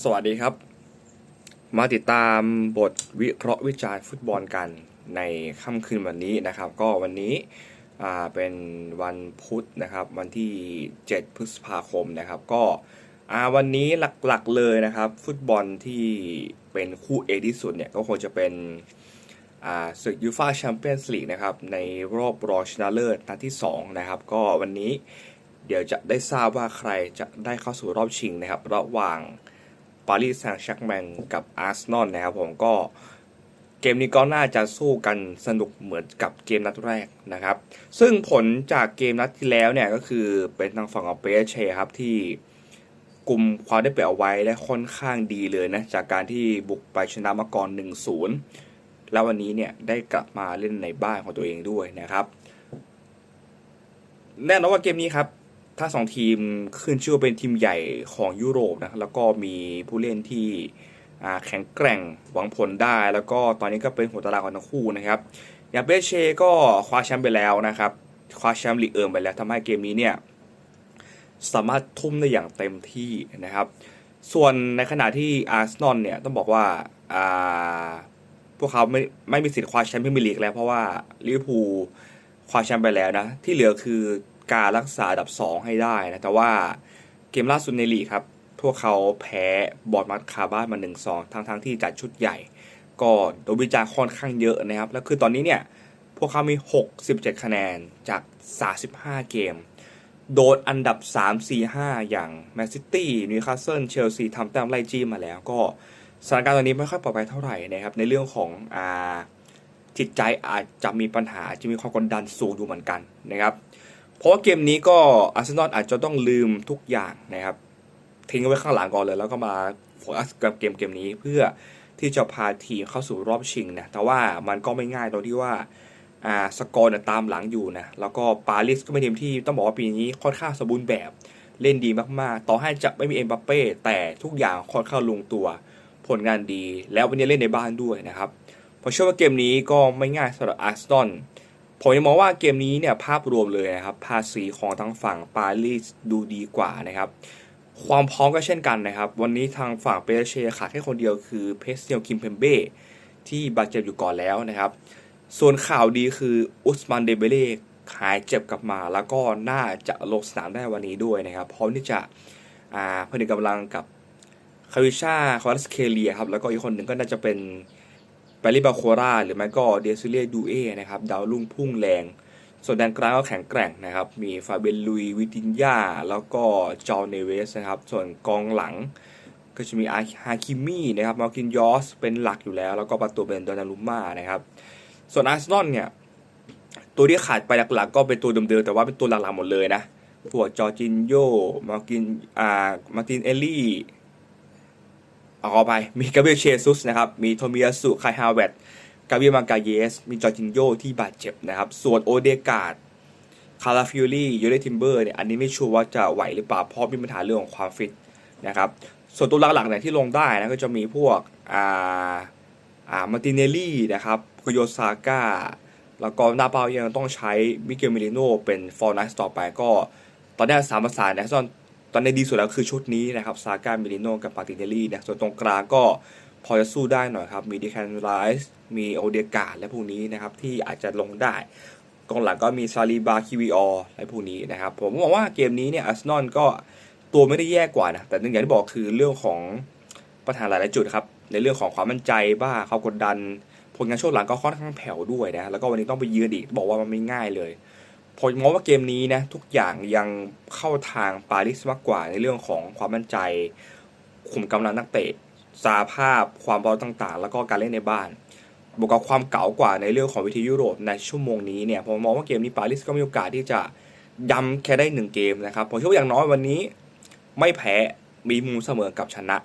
สวัสดีครับ มาติดตามบทวิเคราะห์วิจารณ์ฟุตบอลกันในค่ำคืนวันนี้นะครับ ก็วันนี้เป็นวันพุธนะครับ วันที่ 7 พฤษภาคมนะครับ ก็วันนี้หลักๆเลยนะครับ ฟุตบอลที่เป็นคู่เอที่สุดเนี่ยก็คงจะเป็นศึกยูฟาแชมเปี้ยนส์ลีกนะครับ ในรอบรองชนะเลิศนัดที่ 2 นะครับ ก็วันนี้เดี๋ยวจะได้ทราบว่าใครจะได้เข้าสู่รอบชิงนะครับ ระหว่าง ปารีสแซงต์แชร์กแมงกับอาร์เซนอลนะครับผมก็เกมนี้ก็น่าจะสู้กันสนุกเหมือนกับเกมนัดแรกนะครับ ซึ่งผลจากเกมนัดที่แล้วเนี่ยก็คือเป็นทางฝั่งของเปเชครับที่กลุ่มความได้เปรียบเอาไว้ได้ค่อนข้างดีเลยนะ จากการที่บุกไปชนะมาก่อน 1-0 แล้ววันนี้เนี่ยได้กลับมาเล่นในบ้านของตัวเองด้วยนะครับ แน่นอนว่าเกมนี้ครับ ถ้าสองทีมขึ้นชื่อเป็นทีมใหญ่ของยุโรปนะแล้วก็มีผู้เล่นที่แข็งแกร่งหวังผลได้ แล้วก็ตอนนี้ก็เป็นหัวตารางของทั้งคู่นะครับอย่างเปเช่ก็คว้าแชมป์ไปแล้วนะครับคว้าแชมป์ลีเอิร์มไปแล้วทำให้เกมนี้เนี่ยสามารถทุ่มได้อย่างเต็มที่นะครับ ส่วนในขณะที่อาร์เซนอลเนี่ยต้องบอกว่าอ่าพวกเขาไม่ไม่มีสิทธิ์คว้าแชมป์พรีเมียร์ลีกแล้วเพราะว่าลิเวอร์พูลคว้าแชมป์ไปแล้วนะที่เหลือคือ การรักษาอันดับ 2 ให้ได้นะ แต่ว่าเกมล่าสุดในลีกครับ พวกเขาแพ้บอร์ดมัดคาบ้านมา 1-2 ทั้งทั้งๆที่จัดชุดใหญ่ ก็โดนวิจารค่อนข้างเยอะนะครับ แล้วคือตอนนี้เนี่ย พวกเขามี 67 คะแนนจาก 35 เกม โดนอันดับ 3 4 5 อย่างแมนซิตี้นิวคาสเซิลเชลซีทำแต้มไล่จี้มาแล้วก็สถานการณ์ตอนนี้ไม่ค่อยปลอดภัยเท่าไหร่นะครับ ในเรื่องของอ่าจิตใจอาจจะมีปัญหาจะมีความกดดันสูงอยู่เหมือนกันนะครับ เพราะว่าเกมนี้ก็อาร์เซนอลอาจจะต้องลืมทุกอย่างนะครับ ทิ้งไว้ข้างหลังก่อนเลย แล้วก็มาโฟกัสกับเกมเกมนี้เพื่อที่จะพาทีมเข้าสู่รอบชิงนะแต่ว่ามันก็ไม่ง่ายตรงที่ว่าอ่าสกอร์เนี่ยตามหลังอยู่นะแล้วก็ปารีสก็เป็นทีมที่ต้องบอกว่าปีนี้ค่อนข้างสมบูรณ์แบบเล่นดีมากๆ ต่อให้จะไม่มีเอ็มบัปเป้แต่ทุกอย่างค่อนข้างลงตัวผลงานดี แล้ววันนี้เล่นในบ้านด้วยนะครับผมเชื่อว่าเกมนี้ก็ไม่ง่ายสำหรับอาร์เซนอล ผมยังมองว่าเกมนี้เนี่ยภาพรวมเลยนะครับภาษีของทางฝั่งปารีสดูดีกว่านะครับ ความพร้อมก็เช่นกันนะครับ วันนี้ทางฝั่งเปเชขาดแค่คนเดียวคือเพสเนียลคิมเพมเบ้ที่บาดเจ็บอยู่ก่อนแล้วนะครับ ส่วนข่าวดีคืออุสมันเดเบเล่หายเจ็บกลับมา แล้วก็น่าจะลงสนามได้วันนี้ด้วยนะครับพร้อมที่จะอ่าผนึกกำลังกับคาริชาคอรัสเคเลียครับแล้วก็อีกคนหนึ่งก็น่าจะเป็น ปาริบาโคราหรือไม่ก็เดซิเลียดูเอนะครับดาวรุ่งพุ่งแรง ส่วนแดนกลางก็แข็งแกร่งนะครับ มีฟาเบนลุยวิตินยาแล้วก็จอห์นเนเวสนะครับ ส่วนกองหลังก็จะมีอาฮาคิมี่นะครับมาร์กินยอสเป็นหลักอยู่แล้ว แล้วก็ประตูเป็นดอนารุม่านะครับ ส่วนอาร์เซนอลเนี่ย ตัวที่ขาดไปหลักๆ ก็เป็นตัวเดิมๆแต่ว่าเป็นตัวหลักๆหมดเลยนะพวกจอจินโยมาร์กินอ่ามาร์ตินเอลลี่ เอาข้าไปมีกาเบรียลเชซุสนะครับ มีโทมิยาสุไคฮาวเวตกาเบรียลมากาเยส มีจอร์จินโยที่บาดเจ็บนะครับ ส่วนโอเดกาดคาราฟิโอลี่ยูเรติมเบอร์เนี่ยอันนี้ไม่ชัวร์ว่าจะไหวหรือเปล่าเพราะมีปัญหาเรื่องของความฟิตนะครับ ส่วนตัวหลักๆเนี่ยที่ลงได้นะก็จะมีพวกอ่าอ่ามาติเนลลี่นะครับโคโยซาก้าแล้วก็นาเปายังต้องใช้มิเกลมิลิโนเป็นฟอร์นัสต่อไปก็ ตอนนี้สามประสานนะส่วน ตอนนี้ดีสุดแล้วคือชุดนี้นะครับซาก้ามิลิโนกับปาติเนลลี่นะส่วนตรงกลางก็พอจะสู้ได้หน่อยครับ มีดิแคนไรส์มีโอเดกาและพวกนี้นะครับที่อาจจะลงได้กองหลังก็มีซาลีบาคิวิออและพวกนี้นะครับผมมองว่าเกมนี้เนี่ยอาร์เซนอลก็ตัวไม่ได้แย่กว่านะแต่อย่างที่บอกคือเรื่องของปัญหาหลายๆจุดครับในเรื่องของความมั่นใจบ้าเขากดดันผลงานช่วงหลังก็ค่อนข้างแผ่วด้วยนะแล้วก็วันนี้ต้องไปเยือนอีกบอกว่ามันไม่ง่ายเลยผมมองว่าเกมนี้นะทุกอย่างยัง เข้าทางปารีสมากกว่าในเรื่องของความมั่นใจ ขุมกำลังนักเตะสาภาพความพร้อมต่างๆ แล้วก็การเล่นในบ้าน บวกกับความเก๋ากว่าในเรื่องของวิธียุโรปในชั่วโมงนี้เนี่ยผมมองว่าเกมนี้ปารีสก็มีโอกาสที่จะย้ำแค่ได้หนึ่งเกมนะครับผมเชื่อว่าอย่างน้อยวันนี้ไม่แพ้มีมุมเสมอกับชนะ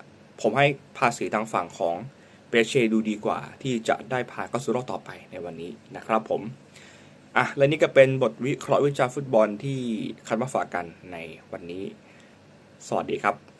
ผมให้ภาษีทางฝั่งของเปเช่ดูดีกว่าที่จะได้ผ่านเข้าสู่รอบต่อไปในวันนี้นะครับผม อะและนี่ก็เป็นบทวิเคราะห์วิจารฟุตบอลที่คัดมาฝากกันในวันนี้ สวัสดีครับ